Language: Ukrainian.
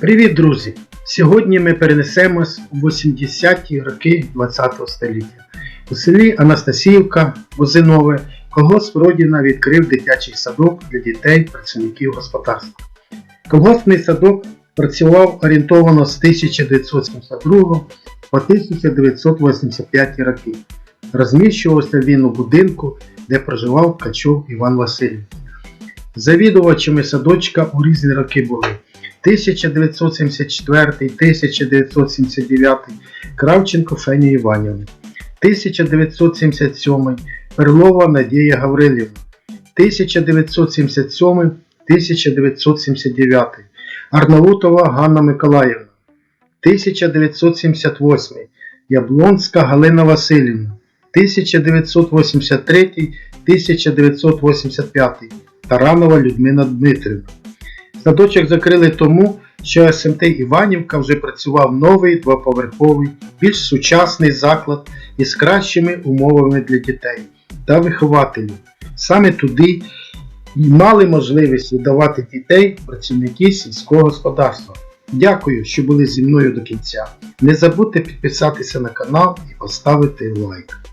Привіт, друзі! Сьогодні ми перенесемось у 80-ті роки ХХ століття. У селі Анастасіївка, Возинове, колгосп Родіна відкрив дитячий садок для дітей працівників господарства. Колгоспний садок працював орієнтовано з 1972 по 1985 роки. Розміщувався він у будинку, де проживав Ткачов Іван Васильович. Завідувачами садочка у різні роки були 1974-1979 Кравченко Фені Іванівна, 1977 Перлова Надія Гаврилівна, 1977-1979 Арнаутова Ганна Миколаївна, 1978 Яблонська Галина Васильівна, 1983-1985 Таранова Людмила Дмитрівна. Садочок закрили тому, що СМТ Іванівка вже працював новий двоповерховий, більш сучасний заклад із кращими умовами для дітей та вихователів. Саме туди і мали можливість видавати дітей працівники сільського господарства. Дякую, що були зі мною до кінця. Не забудьте підписатися на канал і поставити лайк.